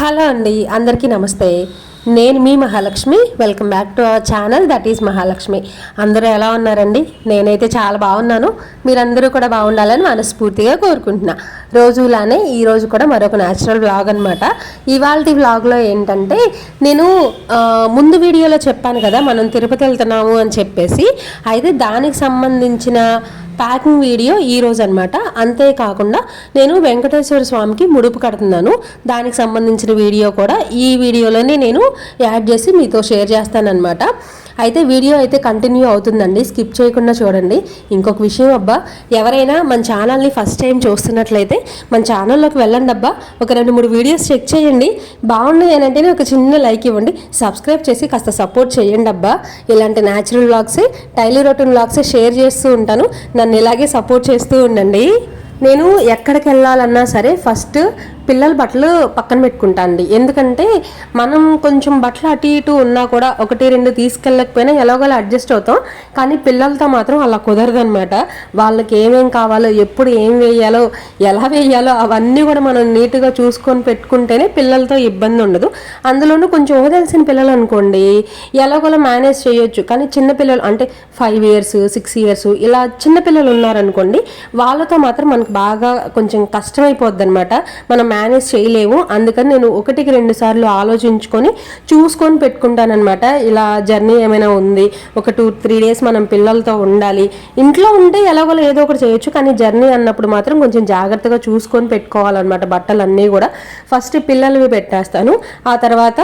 Hello అండి. అందరికీ నమస్తే. నేను మీ Mahalakshmi. Welcome back to our channel that is Mahalakshmi. అందరూ ఎలా ఉన్నారండి? నేనైతే చాలా బాగున్నాను. మీరందరూ కూడా బాగుండాలని మనస్ఫూర్తిగా కోరుకుంటున్నా. రోజులానే ఈరోజు కూడా మరొక న్యాచురల్ వ్లాగ్ అనమాట ఇవాళ వ్లాగ్లో ఏంటంటే నేను ముందు వీడియోలో చెప్పాను కదా మనం తిరుపతి వెళ్తున్నాము అని చెప్పేసి అయితే దానికి సంబంధించిన ప్యాకింగ్ వీడియో ఈ రోజు అనమాట అంతేకాకుండా నేను వెంకటేశ్వర స్వామికి ముడుపు కడుతున్నాను. దానికి సంబంధించిన వీడియో కూడా ఈ వీడియోలోనే నేను యాడ్ చేసి మీతో షేర్ చేస్తానన్నమాట. అయితే వీడియో అయితే కంటిన్యూ అవుతుందండి. స్కిప్ చేయకుండా చూడండి. ఇంకొక విషయం అబ్బా ఎవరైనా మన ఛానల్ని ఫస్ట్ టైం చూస్తున్నట్లయితే మన ఛానల్లోకి వెళ్ళండి అబ్బా. ఒక రెండు మూడు వీడియోస్ చెక్ చేయండి. బాగున్నాయి అని అంటేనే ఒక చిన్న లైక్ ఇవ్వండి. సబ్స్క్రైబ్ చేసి కాస్త సపోర్ట్ చేయండి అబ్బా. ఇలాంటి న్యాచురల్ వ్లాగ్సే టైలీ రొటీన్ వ్లాగ్సే షేర్ చేస్తూ ఉంటాను. నన్ను ఇలాగే సపోర్ట్ చేస్తూ ఉండండి. నేను ఎక్కడికి వెళ్ళాలన్నా సరే ఫస్ట్ పిల్లల బట్టలు పక్కన పెట్టుకుంటా అండి ఎందుకంటే మనం కొంచెం బట్టలు అటు ఇటు ఉన్నా కూడా ఒకటి రెండు తీసుకెళ్ళకపోయినా ఎలాగోలా అడ్జస్ట్ అవుతాం. కానీ పిల్లలతో మాత్రం అలా కుదరదు అనమాట వాళ్ళకి ఏమేం కావాలో ఎప్పుడు ఏం వేయాలో ఎలా వేయాలో అవన్నీ కూడా మనం నీట్గా చూసుకొని పెట్టుకుంటేనే పిల్లలతో ఇబ్బంది ఉండదు. అందులోనూ కొంచెం తెలిసిన పిల్లలు అనుకోండి ఎలాగోలా మేనేజ్ చేయొచ్చు. కానీ చిన్న పిల్లలు అంటే ఫైవ్ ఇయర్స్ సిక్స్ ఇయర్స్ ఇలా చిన్న పిల్లలు ఉన్నారనుకోండి వాళ్ళతో మాత్రం మనకు బాగా కొంచెం కష్టమైపోద్ది అనమాట మనం మేనేజ్ చేయలేవు. అందుకని నేను ఒకటికి రెండు సార్లు ఆలోచించుకొని చూసుకొని పెట్టుకుంటానన్నమాట. ఇలా జర్నీ ఏమైనా ఉంది? ఒక టూ త్రీ డేస్ మనం పిల్లలతో ఉండాలి. ఇంట్లో ఉంటే ఎలాగోలా ఏదో ఒకటి చేయొచ్చు. కానీ జర్నీ అన్నప్పుడు మాత్రం కొంచెం జాగ్రత్తగా చూసుకొని పెట్టుకోవాలన్నమాట బట్టలు అన్నీ కూడా. ఫస్ట్ పిల్లలవి పెట్టేస్తాను. ఆ తర్వాత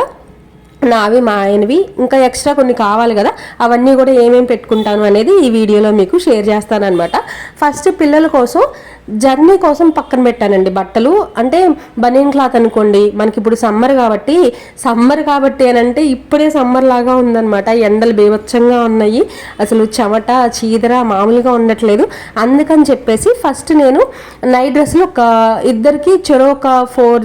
నావి మా ఆయనవి ఇంకా ఎక్స్ట్రా కొన్ని కావాలి కదా అవన్నీ కూడా ఏమేమి పెట్టుకుంటాను అనేది ఈ వీడియోలో మీకు షేర్ చేస్తానన్నమాట. ఫస్ట్ పిల్లల కోసం జర్నీ కోసం పక్కన పెట్టానండి బట్టలు. అంటే బనీన్ క్లాత్ అనుకోండి మనకి ఇప్పుడు సమ్మర్ కాబట్టి సమ్మర్ కాబట్టి అని అంటే ఇప్పుడే సమ్మర్ లాగా ఉందన్నమాట. ఎండలు బీభత్సంగా ఉన్నాయి. అసలు చెమట చీదర మామూలుగా ఉండట్లేదు. అందుకని చెప్పేసి ఫస్ట్ నేను నైట్ డ్రెస్లు ఒక ఇద్దరికి చెరో ఒక ఫోర్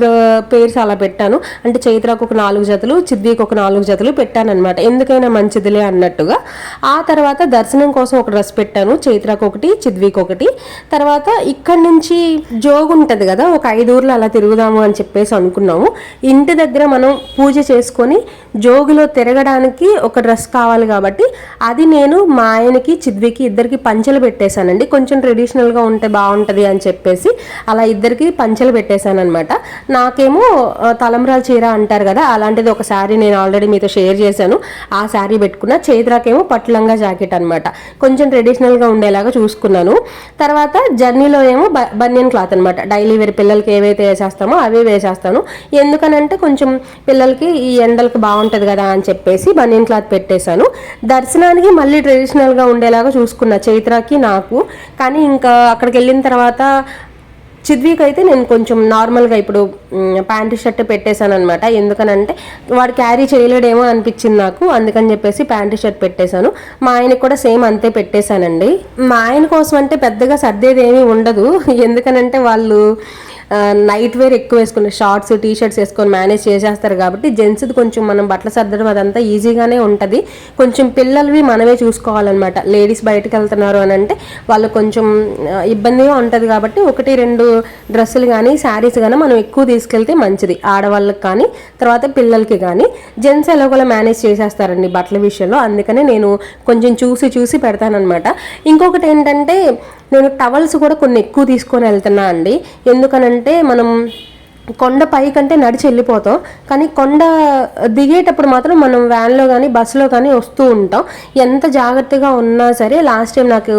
పేర్స్ అలా పెట్టాను. అంటే చైత్రకు ఒక నాలుగు జతలు చిద్వికి ఒక నాలుగు జతలు పెట్టాను అనమాట ఎందుకైనా మంచిదిలే అన్నట్టుగా. ఆ తర్వాత దర్శనం కోసం ఒక డ్రెస్ పెట్టాను. చైత్రకు ఒకటి చిద్వీకి ఒకటి. తర్వాత ఇక్కడ నుంచి జోగు ఉంటుంది కదా ఒక ఐదు ఊర్లు అలా తిరుగుదాము అని చెప్పేసి అనుకున్నాము. ఇంటి దగ్గర మనం పూజ చేసుకొని జోగులో తిరగడానికి ఒక డ్రెస్ కావాలి కాబట్టి అది నేను మా ఆయనకి చిద్వికి ఇద్దరికి పంచెలు పెట్టేశానండి. కొంచెం ట్రెడిషనల్గా ఉంటే బాగుంటుంది అని చెప్పేసి అలా ఇద్దరికి పంచెలు పెట్టేశాను అనమాట నాకేమో తలంబ్రాల చీర అంటారు కదా అలాంటిది ఒక శారీ నేను ఆల్రెడీ మీతో షేర్ చేశాను. ఆ శారీ పెట్టుకున్న చేతిరాకేమో పట్టులంగా జాకెట్ అనమాట కొంచెం ట్రెడిషనల్గా ఉండేలాగా చూసుకున్నాను. తర్వాత జర్నీలో ఏమో బ- బనియన్ క్లాత్ అనమాట డైలీ వేరే పిల్లలకి ఏవైతే వేసేస్తామో అవే వేసేస్తాను. ఎందుకనంటే కొంచెం పిల్లలకి ఈ ఎండలకి బాగుంటుంది కదా అని చెప్పేసి బనియన్ క్లాత్ పెట్టేశాను. దర్శనానికి మళ్ళీ ట్రెడిషనల్గా ఉండేలాగా చూసుకున్నా చైత్రాకి నాకు. కానీ ఇంకా అక్కడికి వెళ్ళిన తర్వాత చిద్వీకి అయితే నేను కొంచెం నార్మల్గా ఇప్పుడు ప్యాంటు షర్ట్ పెట్టేశాను అనమాట ఎందుకనంటే వాడు క్యారీ చేయలేడేమో అనిపించింది నాకు. అందుకని చెప్పేసి ప్యాంటు షర్ట్ పెట్టేశాను. మా ఆయనకి కూడా సేమ్ అంతే పెట్టేశానండి. మా ఆయన కోసం అంటే పెద్దగా సర్దేది ఏమీ ఉండదు. ఎందుకనంటే వాళ్ళు నైట్ వేర్ ఎక్కువ వేసుకుని షార్ట్స్ టీ షర్ట్స్ వేసుకొని మేనేజ్ చేసేస్తారు కాబట్టి జెంట్స్ది కొంచెం మనం బట్టలు సర్దడం అదంతా ఈజీగానే ఉంటుంది. కొంచెం పిల్లలవి మనమే చూసుకోవాలన్నమాట. లేడీస్ బయటకు వెళ్తున్నారు అని అంటే వాళ్ళు కొంచెం ఇబ్బందిగా ఉంటుంది కాబట్టి ఒకటి రెండు డ్రెస్సులు కానీ శారీస్ కానీ మనం ఎక్కువ తీసుకెళ్తే మంచిది. ఆడవాళ్ళకి కానీ తర్వాత పిల్లలకి కానీ జెంట్స్ ఎలాగోలా మేనేజ్ చేసేస్తారండి బట్టల విషయంలో. అందుకనే నేను కొంచెం చూసి చూసి పెడతానమాట ఇంకొకటి ఏంటంటే నేను టవల్స్ కూడా కొన్ని ఎక్కువ తీసుకొని వెళ్తున్నా అండి. ఎందుకనంటే మనం కొండ పైకంటే నడిచి వెళ్ళిపోతాం. కానీ కొండ దిగేటప్పుడు మాత్రం మనం వ్యాన్లో కానీ బస్సులో కానీ వస్తూ ఉంటాం. ఎంత జాగ్రత్తగా ఉన్నా సరే లాస్ట్ టైం నాకు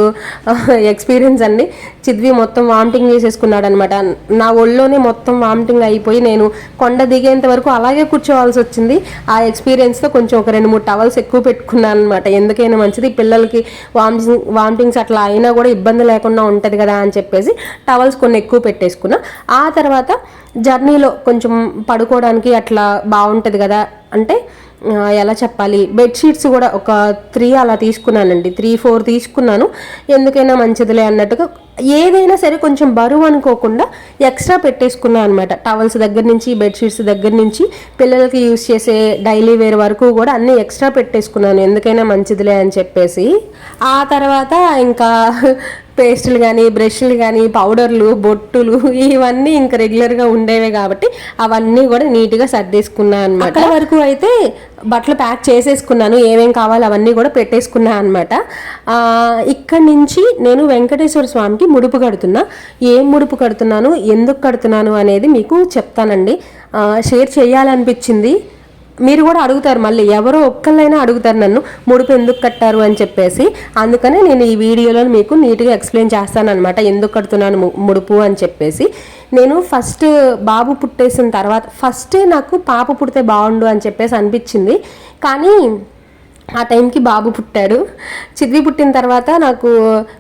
ఎక్స్పీరియన్స్ అండి. చిద్వి మొత్తం వామిటింగ్ చేసేసుకున్నాడు అనమాట నా ఒళ్ళోనే మొత్తం వామిటింగ్ అయిపోయి నేను కొండ దిగేంత వరకు అలాగే కూర్చోవాల్సి వచ్చింది. ఆ ఎక్స్పీరియన్స్తో కొంచెం ఒక రెండు మూడు టవల్స్ ఎక్కువ పెట్టుకున్నాను అనమాట ఎందుకైనా మంచిది పిల్లలకి వామిటింగ్ వామిటింగ్స్ అట్లా అయినా కూడా ఇబ్బంది లేకుండా ఉంటుంది కదా అని చెప్పేసి టవల్స్ కొన్ని ఎక్కువ పెట్టేసుకున్నా. ఆ తర్వాత జర్నీలో కొంచెం పడుకోవడానికి అట్లా బాగుంటుంది కదా. అంటే ఎలా చెప్పాలి? బెడ్షీట్స్ కూడా ఒక త్రీ అలా తీసుకున్నానండి. త్రీ ఫోర్ తీసుకున్నాను. ఎందుకైనా మంచిదిలే అన్నట్టుగా ఏదైనా సరే కొంచెం బరువు అనుకోకుండా ఎక్స్ట్రా పెట్టేసుకున్నాను అనమాట టవల్స్ దగ్గర నుంచి బెడ్షీట్స్ దగ్గర నుంచి పిల్లలకి యూస్ చేసే డైలీ వేర్ వరకు కూడా అన్నీ ఎక్స్ట్రా పెట్టేసుకున్నాను. ఎందుకైనా మంచిదిలే అని చెప్పేసి. ఆ తర్వాత ఇంకా పేస్టులు కానీ బ్రష్లు కానీ పౌడర్లు బొట్టులు ఇవన్నీ ఇంకా రెగ్యులర్గా ఉండేవే కాబట్టి అవన్నీ కూడా నీట్గా సర్దేసుకున్నాను అనమాట వరకు అయితే బట్టలు ప్యాక్ చేసేసుకున్నాను ఏమేం కావాలో అవన్నీ కూడా పెట్టేసుకున్నాను అనమాట ఇక్కడి నుంచి నేను వెంకటేశ్వర స్వామికి ముడుపు కడుతున్నా. ఏం ముడుపు కడుతున్నాను ఎందుకు కడుతున్నాను అనేది మీకు చెప్తానండి. షేర్ చేయాలనిపించింది. మీరు కూడా అడుగుతారు మళ్ళీ ఎవరో ఒక్కళ్ళైనా అడుగుతారు నన్ను ముడుపు ఎందుకు కట్టారు అని చెప్పేసి. అందుకనే నేను ఈ వీడియోలో మీకు నీట్గా ఎక్స్ప్లెయిన్ చేస్తాను అనమాట ఎందుకు కడుతున్నాను ముడుపు అని చెప్పేసి. నేను ఫస్ట్ బాబు పుట్టేసిన తర్వాత ఫస్టే నాకు పాప పుడితే బాగుండు అని చెప్పేసి అనిపించింది. కానీ ఆ టైంకి బాబు పుట్టాడు. చిద్వి పుట్టిన తర్వాత నాకు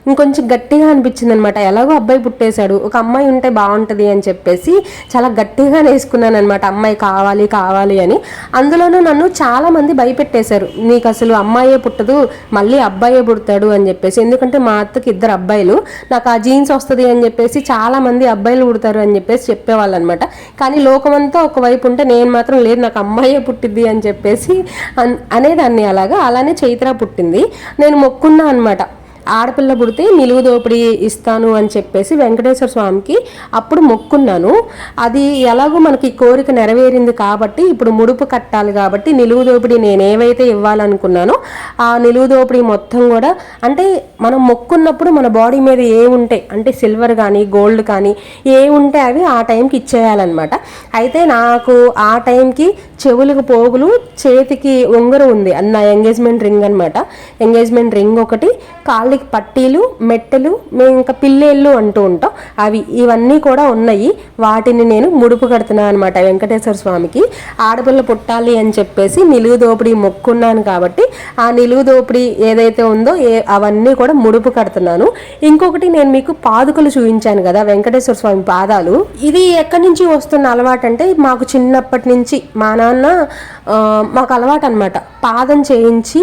ఇంకొంచెం గట్టిగా అనిపించింది అనమాట ఎలాగో అబ్బాయి పుట్టేశాడు. ఒక అమ్మాయి ఉంటే బాగుంటుంది అని చెప్పేసి చాలా గట్టిగా వేసుకున్నాను అనమాట అమ్మాయి కావాలి కావాలి అని. అందులోనూ నన్ను చాలామంది భయపెట్టేశారు. నీకు అసలు అమ్మాయే పుట్టదు మళ్ళీ అబ్బాయే పుడతాడు అని చెప్పేసి. ఎందుకంటే మా అత్తకి ఇద్దరు అబ్బాయిలు. నాకు ఆ జీన్స్ వస్తుంది అని చెప్పేసి చాలా మంది అబ్బాయిలు పుడతారు అని చెప్పేసి చెప్పేవాళ్ళు అనమాట కానీ లోకమంతా ఒకవైపు ఉంటే నేను మాత్రం లేదు నాకు అమ్మాయే పుట్టిద్ది అని చెప్పేసి అన్- అనేదాన్ని అలాగా అలానే చైత్ర పుట్టింది. నేను మొక్కున్నా అనమాట ఆడపిల్ల పుడితే నిలువు దోపిడీ ఇస్తాను అని చెప్పేసి వెంకటేశ్వర స్వామికి అప్పుడు మొక్కున్నాను. అది ఎలాగో మనకి కోరిక నెరవేరింది కాబట్టి ఇప్పుడు ముడుపు కట్టాలి కాబట్టి నిలువు దోపిడీ నేను ఏవైతే ఇవ్వాలనుకున్నానో ఆ నిలువు దోపిడీ మొత్తం కూడా అంటే మనం మొక్కున్నప్పుడు మన బాడీ మీద ఏ ఉంటాయి అంటే సిల్వర్ కానీ గోల్డ్ కానీ ఏ ఉంటే అవి ఆ టైంకి ఇచ్చేయాలన్నమాట. అయితే నాకు ఆ టైంకి చెవులకు పోగులు చేతికి ఉంగరం ఉంది. అది నా ఎంగేజ్మెంట్ రింగ్ అనమాట ఎంగేజ్మెంట్ రింగ్ ఒకటి వాళ్ళకి పట్టీలు మెట్టెలు మేము ఇంకా పిల్లేళ్ళు అంటూ ఉంటాం. అవి ఇవన్నీ కూడా ఉన్నాయి. వాటిని నేను ముడుపు కడుతున్నాను అనమాట వెంకటేశ్వర స్వామికి. ఆడపిల్ల పుట్టాలి అని చెప్పేసి నిలువు దోపిడీ మొక్కున్నాను కాబట్టి ఆ నిలువు దోపిడీ ఏదైతే ఉందో ఏ అవన్నీ కూడా ముడుపు కడుతున్నాను. ఇంకొకటి నేను మీకు పాదుకలు చూపించాను కదా వెంకటేశ్వర స్వామి పాదాలు. ఇది ఎక్కడి నుంచి వస్తున్న అలవాటు అంటే మాకు చిన్నప్పటి నుంచి మా నాన్న మాకు అలవాటు అనమాట పాదం చేయించి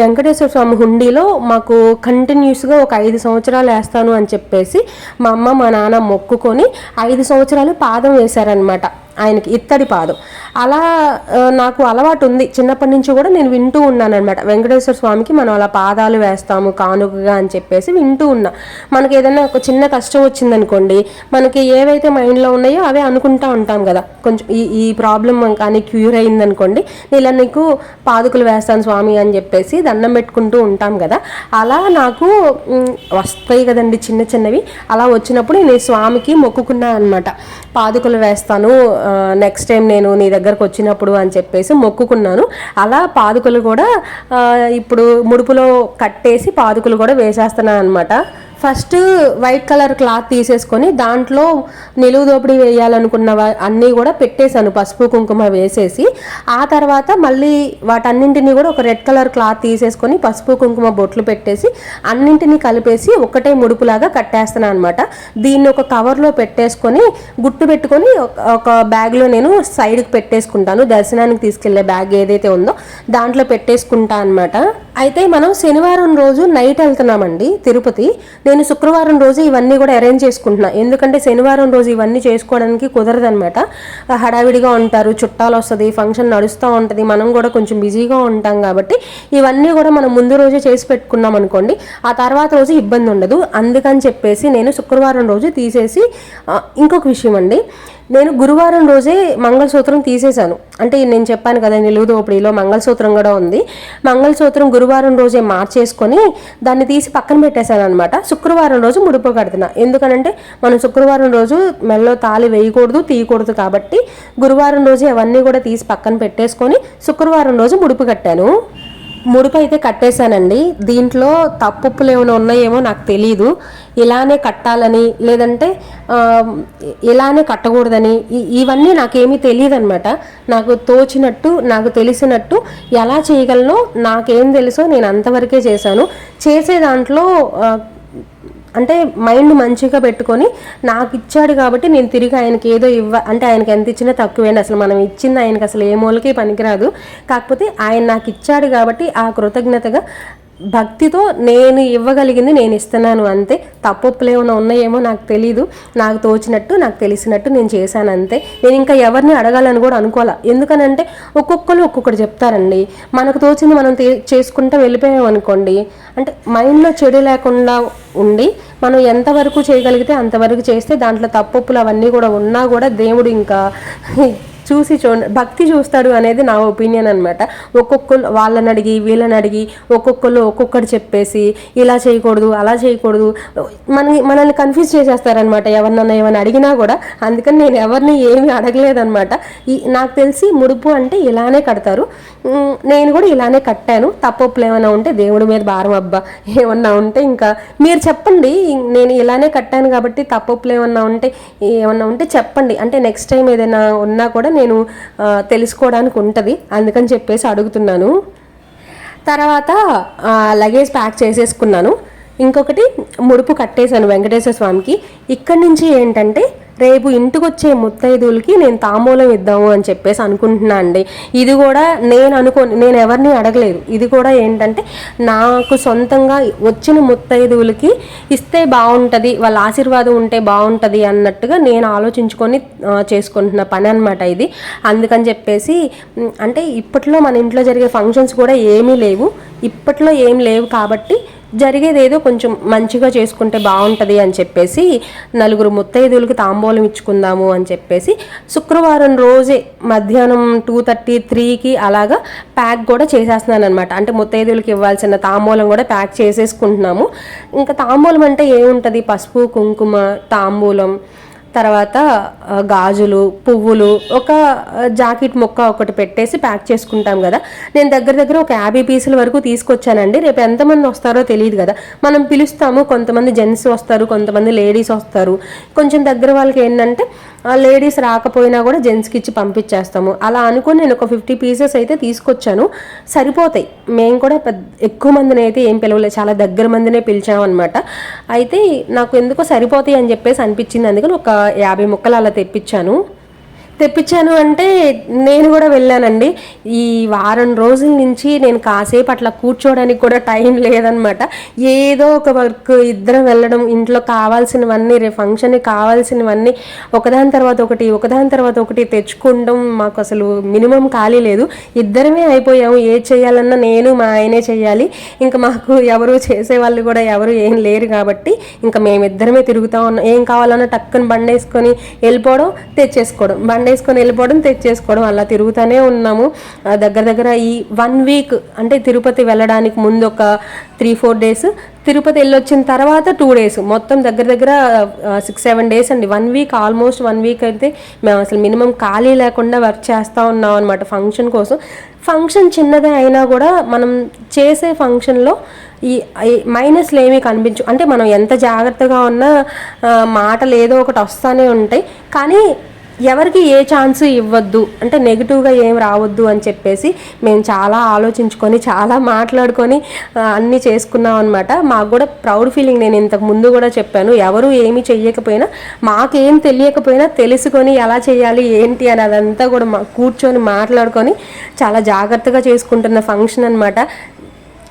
వెంకటేశ్వర స్వామి హుండీలో మాకు కంటిన్యూస్గా ఒక ఐదు సంవత్సరాలు వేస్తాను అని చెప్పేసి మా అమ్మ మా నాన్న మొక్కుకొని ఐదు సంవత్సరాలు పాదం వేశారనమాట ఆయనకి ఇత్తడి పాదం అలా నాకు అలవాటు ఉంది. చిన్నప్పటి నుంచి కూడా నేను వింటూ ఉన్నాను అనమాట వెంకటేశ్వర స్వామికి మనం అలా పాదాలు వేస్తాము కానుకగా అని చెప్పేసి వింటూ ఉన్నా. మనకి ఏదైనా ఒక చిన్న కష్టం వచ్చిందనుకోండి మనకి ఏవైతే మైండ్లో ఉన్నాయో అవే అనుకుంటా ఉంటాం కదా. కొంచెం ఈ ఈ ప్రాబ్లం కానీ క్యూర్ అయిందనుకోండి ఇలా నీకు పాదుకులు వేస్తాను స్వామి అని చెప్పేసి దండం పెట్టుకుంటూ ఉంటాం కదా. అలా నాకు వస్తాయి కదండి చిన్న చిన్నవి. అలా వచ్చినప్పుడు నేను స్వామికి మొక్కుకున్నా అనమాట పాదుకలు వేస్తాను నెక్స్ట్ టైం నేను నీ దగ్గరకు వచ్చినప్పుడు అని చెప్పేసి మొక్కుకున్నాను. అలా పాదుకలు కూడా ఇప్పుడు ముడుపులో కట్టేసి పాదుకలు కూడా వేసేస్తున్నాను అనమాట ఫస్ట్ వైట్ కలర్ క్లాత్ తీసేసుకొని దాంట్లో నిలువు దోపిడీ వేయాలనుకున్న అన్నీ కూడా పెట్టేశాను. పసుపు కుంకుమ వేసేసి. ఆ తర్వాత మళ్ళీ వాటన్నింటినీ కూడా ఒక రెడ్ కలర్ క్లాత్ తీసేసుకొని పసుపు కుంకుమ బొట్లు పెట్టేసి అన్నింటినీ కలిపేసి ఒకటే ముడుపులాగా కట్టేస్తున్నాను అనమాట దీన్ని ఒక కవర్లో పెట్టేసుకొని గుట్టు పెట్టుకొని ఒక- ఒక బ్యాగ్లో నేను సైడ్కి పెట్టేసుకుంటాను. దర్శనానికి తీసుకెళ్ళే బ్యాగ్ ఏదైతే ఉందో దాంట్లో పెట్టేసుకుంటా అనమాట అయితే మనం శనివారం రోజు నైట్ వెళ్తున్నామండి తిరుపతి. నేను నేను శుక్రవారం రోజు ఇవన్నీ కూడా అరేంజ్ చేసుకుంటున్నా. ఎందుకంటే శనివారం రోజు ఇవన్నీ చేసుకోవడానికి కుదరదనమాట హడావిడిగా ఉంటారు చుట్టాలు వస్తుంది ఫంక్షన్ నడుస్తూ ఉంటుంది మనం కూడా కొంచెం బిజీగా ఉంటాం కాబట్టి ఇవన్నీ కూడా మనం ముందు రోజే చేసి పెట్టుకున్నాం అనుకోండి ఆ తర్వాత రోజు ఇబ్బంది ఉండదు. అందుకని చెప్పేసి నేను శుక్రవారం రోజు తీసేసి ఇంకొక విషయం అండి. నేను గురువారం రోజే మంగళసూత్రం తీసేశాను. అంటే నేను చెప్పాను కదా నిలువు దోపిడీలో మంగళసూత్రం కూడా ఉంది. మంగళసూత్రం గురువారం రోజే మార్చేసుకొని దాన్ని తీసి పక్కన పెట్టేశాను అనమాట శుక్రవారం రోజు ముడుపు కడుతున్నా ఎందుకనంటే మనం శుక్రవారం రోజు మెల్లో తాళి వేయకూడదు తీయకూడదు కాబట్టి గురువారం రోజు అవన్నీ కూడా తీసి పక్కన పెట్టేసుకొని శుక్రవారం రోజు ముడుపు కట్టాను. ముడుపు అయితే కట్టేశానండి. దీంట్లో తప్పులు ఏమైనా ఉన్నాయేమో నాకు తెలియదు ఇలానే కట్టాలని లేదంటే ఇలానే కట్టకూడదని ఇవన్నీ నాకేమీ తెలియదు అనమాట నాకు తోచినట్టు నాకు తెలిసినట్టు ఎలా చేయగలనో నాకేం తెలుసో నేను అంతవరకే చేశాను. చేసే దాంట్లో అంటే మైండ్ మంచిగా పెట్టుకొని నాకు ఇచ్చాడు కాబట్టి నేను తిరిగి ఆయనకి ఏదో ఇవ్వ అంటే ఆయనకి ఎంత ఇచ్చినా తక్కువేండి. అసలు మనం ఇచ్చింది ఆయనకి అసలు ఏ మూలకి పనికిరాదు. కాకపోతే ఆయన నాకు ఇచ్చాడు కాబట్టి ఆ కృతజ్ఞతగా భక్తితో నేను ఇవ్వగలిగింది నేను ఇస్తున్నాను అంతే. తప్పులు ఏమైనా ఉన్నాయేమో నాకు తెలీదు. నాకు తోచినట్టు నాకు తెలిసినట్టు నేను చేశాను అంతే. నేను ఇంకా ఎవరిని అడగాలని కూడా అనుకోవాలా? ఎందుకనంటే ఒక్కొక్కరు ఒక్కొక్కటి చెప్తారండి. మనకు తోచింది మనం తే- చేసుకుంటూ వెళ్ళిపోయాం అనుకోండి. అంటే మైండ్లో చెడు లేకుండా ఉండి మనం ఎంతవరకు చేయగలిగితే అంతవరకు చేస్తే దాంట్లో తప్పులు అవన్నీ కూడా ఉన్నా కూడా దేవుడు ఇంకా చూసి చూ భక్తి చూస్తాడు అనేది నా ఒపీనియన్ అనమాట ఒక్కొక్కరు వాళ్ళని అడిగి వీళ్ళని అడిగి ఒక్కొక్కరు ఒక్కొక్కటి చెప్పేసి ఇలా చేయకూడదు అలా చేయకూడదు మన మనల్ని కన్ఫ్యూజ్ చేసేస్తారనమాట ఎవరినన్నా ఏమైనా అడిగినా కూడా అందుకని నేను ఎవరిని ఏమీ అడగలేదనమాట ఈ నాకు తెలిసి ముడుపు అంటే ఇలానే కడతారు. నేను కూడా ఇలానే కట్టాను. తప్పొప్పులు ఏమైనా ఉంటే దేవుడి మీద భారం అబ్బా. ఏమన్నా ఉంటే ఇంకా మీరు చెప్పండి. నేను ఇలానే కట్టాను కాబట్టి తప్పొప్పులు ఏమన్నా ఉంటే ఏమన్నా ఉంటే చెప్పండి. అంటే నెక్స్ట్ టైం ఏదైనా ఉన్నా కూడా నేను తెలుసుకోవడానికి ఉంటుంది. అందుకని చెప్పేసి అడుగుతున్నాను. తర్వాత లగేజ్ ప్యాక్ చేసేసుకున్నాను. ఇంకొకటి ముడుపు కట్టేశాను వెంకటేశ్వర స్వామికి. ఇక్కడి నుంచి ఏంటంటే రేపు ఇంటికి వచ్చే ముత్తైదువులకి నేను తాంబూలం ఇద్దాము అని చెప్పేసి అనుకుంటున్నా అండి. ఇది కూడా నేను అనుకో నేను ఎవరిని అడగలేదు. ఇది కూడా ఏంటంటే నాకు సొంతంగా వచ్చిన ముత్తైదువులకి ఇస్తే బాగుంటుంది వాళ్ళ ఆశీర్వాదం ఉంటే బాగుంటుంది అన్నట్టుగా నేను ఆలోచించుకొని చేసుకుంటున్న పని అనమాట ఇది. అందుకని చెప్పేసి అంటే ఇప్పట్లో మన ఇంట్లో జరిగే ఫంక్షన్స్ కూడా ఏమీ లేవు. ఇప్పట్లో ఏం లేవు కాబట్టి జరిగేది ఏదో కొంచెం మంచిగా చేసుకుంటే బాగుంటుంది అని చెప్పేసి నలుగురు ముత్తైదువులకి తాంబూలం ఇచ్చుకుందాము అని చెప్పేసి శుక్రవారం రోజే మధ్యాహ్నం టూ థర్టీ త్రీకి అలాగా ప్యాక్ కూడా చేసేస్తున్నాను అనమాట అంటే ముత్తైదువులకి ఇవ్వాల్సిన తాంబూలం కూడా ప్యాక్ చేసేసుకుంటున్నాము. ఇంకా తాంబూలం అంటే ఏముంటుంది? పసుపు కుంకుమ తాంబూలం తర్వాత గాజులు పువ్వులు ఒక జాకెట్ ముక్క ఒకటి పెట్టేసి ప్యాక్ చేసుకుంటాం కదా. నేను దగ్గర దగ్గర ఒక యాభై పీసుల వరకు తీసుకొచ్చానండి. రేపు ఎంతమంది వస్తారో తెలియదు కదా. మనం పిలుస్తాము కొంతమంది జెంట్స్ వస్తారు కొంతమంది లేడీస్ వస్తారు. కొంచెం దగ్గర వాళ్ళకి ఏంటంటే లేడీస్ రాకపోయినా కూడా జెంట్స్కి ఇచ్చి పంపించేస్తాము. అలా అనుకుని నేను ఒక ఫిఫ్టీ పీసెస్ అయితే తీసుకొచ్చాను. సరిపోతాయి. మేము కూడా పెద్ద ఎక్కువ మందిని అయితే ఏం పిలవలేదు చాలా దగ్గర మందినే పిలిచామన్నమాట. అయితే నాకు ఎందుకో సరిపోతాయి అని చెప్పేసి అనిపించింది. అందుకని ఒక యాభై ముక్కలు అలా తెప్పించాను. తెప్పించాను అంటే నేను కూడా వెళ్ళానండి. ఈ వారం రోజుల నుంచి నేను కాసేపు అట్లా కూర్చోవడానికి కూడా టైం లేదనమాట. ఏదో ఒక వర్క్ ఇద్దరం వెళ్ళడం ఇంట్లో కావాల్సినవన్నీ రే ఫంక్షన్కి కావాల్సినవన్నీ ఒకదాని తర్వాత ఒకటి ఒకదాని తర్వాత ఒకటి తెచ్చుకోవడం మాకు అసలు మినిమం ఖాళీ లేదు. ఇద్దరమే అయిపోయాము ఏ చేయాలన్నా నేను మా ఆయనే చేయాలి. ఇంకా మాకు ఎవరు చేసే వాళ్ళు కూడా ఎవరు ఏం లేరు కాబట్టి ఇంకా మేమిద్దరమే తిరుగుతూ ఉన్నాం. ఏం కావాలన్నా టక్కుని బండేసుకొని వెళ్ళిపోవడం తెచ్చేసుకోవడం. బండేసుకొని వెళ్ళిపోవడం తెచ్చేసుకోవడం అలా తిరుగుతూనే ఉన్నాము. దగ్గర దగ్గర ఈ వన్ వీక్ అంటే తిరుపతి వెళ్ళడానికి ముందు ఒక త్రీ ఫోర్ డేస్ తిరుపతి వెళ్ళొచ్చిన తర్వాత టూ డేస్. మొత్తం దగ్గర దగ్గర సిక్స్ సెవెన్ డేస్ అండి. One week almost one week అయితే మేము అసలు మినిమం ఖాళీ లేకుండా వర్క్ చేస్తూ ఉన్నాం అనమాట ఫంక్షన్ కోసం. ఫంక్షన్ చిన్నదే అయినా కూడా మనం చేసే ఫంక్షన్లో ఈ మైనస్లు ఏమీ కనిపించు అంటే మనం ఎంత జాగ్రత్తగా ఉన్నా మాటలు ఏదో ఒకటి వస్తూనే ఉంటాయి. కానీ ఎవరికి ఏ ఛాన్స్ ఇవ్వద్దు అంటే నెగిటివ్గా ఏం రావద్దు అని చెప్పేసి మేము చాలా ఆలోచించుకొని చాలా మాట్లాడుకొని అన్నీ చేసుకున్నాం అనమాట మాకు కూడా ప్రౌడ్ ఫీలింగ్ నేను ఇంతకు ముందు కూడా చెప్పాను. ఎవరు ఏమి చెయ్యకపోయినా మాకేం తెలియకపోయినా తెలుసుకొని ఎలా చేయాలి ఏంటి అని అదంతా కూడా మా కూర్చొని మాట్లాడుకొని చాలా జాగ్రత్తగా చేసుకుంటున్న ఫంక్షన్ అనమాట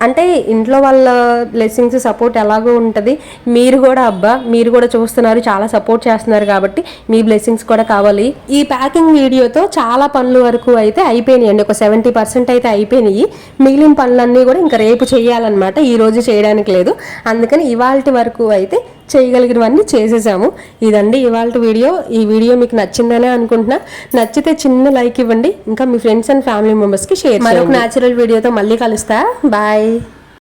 అంటే ఇంట్లో వాళ్ళ బ్లెస్సింగ్స్ సపోర్ట్ ఎలాగో ఉంటుంది. మీరు కూడా అబ్బా మీరు కూడా చూస్తున్నారు చాలా సపోర్ట్ చేస్తున్నారు కాబట్టి మీ బ్లెస్సింగ్స్ కూడా కావాలి. ఈ ప్యాకింగ్ వీడియోతో చాలా పనుల వరకు అయితే అయిపోయినాయి అండి ఒక సెవెంటీ పర్సెంట్ అయితే అయిపోయినాయి. మిగిలిన పనులన్నీ కూడా ఇంకా రేపు చేయాలన్నమాట. ఈ రోజు చేయడానికి లేదు. అందుకని ఇవాళ వరకు అయితే చేయగలిగినవన్నీ చేసేసాము. ఇదండి ఇవాళ వీడియో. ఈ వీడియో మీకు నచ్చిందనే అనుకుంటున్నా. నచ్చితే చిన్న లైక్ ఇవ్వండి. ఇంకా మీ ఫ్రెండ్స్ అండ్ ఫ్యామిలీ మెంబర్స్కి షేర్ మరొక న్యాచురల్ వీడియోతో మళ్ళీ కలుస్తా. బాయ్.